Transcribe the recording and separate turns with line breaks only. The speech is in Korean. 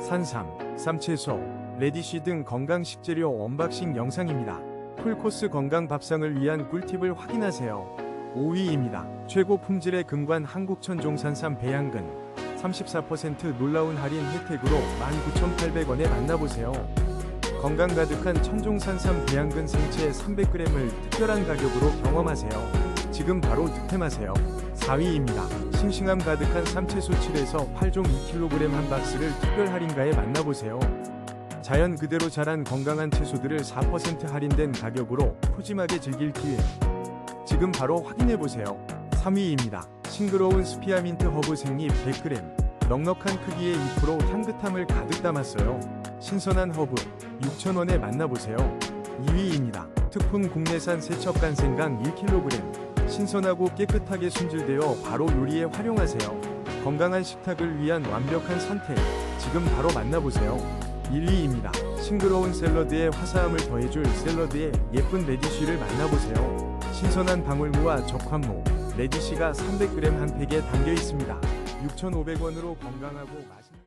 산삼, 쌈채소, 레디쉬 등 건강 식재료 언박싱 영상입니다. 풀코스 건강 밥상을 위한 꿀팁을 확인하세요. 5위입니다. 최고 품질의 금관 한국천종 산삼 배양근 34% 놀라운 할인 혜택으로 19,800원에 만나보세요. 건강 가득한 천종 산삼 배양근 생채 300g을 특별한 가격으로 경험하세요. 지금 바로 득템하세요. 4위입니다. 싱싱함 가득한 삼채소 7에서 8종 2kg 한 박스를 특별 할인가에 만나보세요. 자연 그대로 자란 건강한 채소들을 4% 할인된 가격으로 푸짐하게 즐길 기회. 지금 바로 확인해보세요. 3위입니다. 싱그러운 스피아민트 허브 생잎 100g. 넉넉한 크기의 2% 향긋함을 가득 담았어요. 신선한 허브 6,000원에 만나보세요. 2위입니다. 특훈 국내산 세척 간 생강 1kg. 신선하고 깨끗하게 손질되어 바로 요리에 활용하세요. 건강한 식탁을 위한 완벽한 선택. 지금 바로 만나보세요. 1위입니다. 싱그러운 샐러드에 화사함을 더해줄 샐러드의 예쁜 레디쉬를 만나보세요. 신선한 방울무와 적환무, 레디쉬가 300g 한 팩에 담겨 있습니다. 6,500원으로 건강하고 맛있는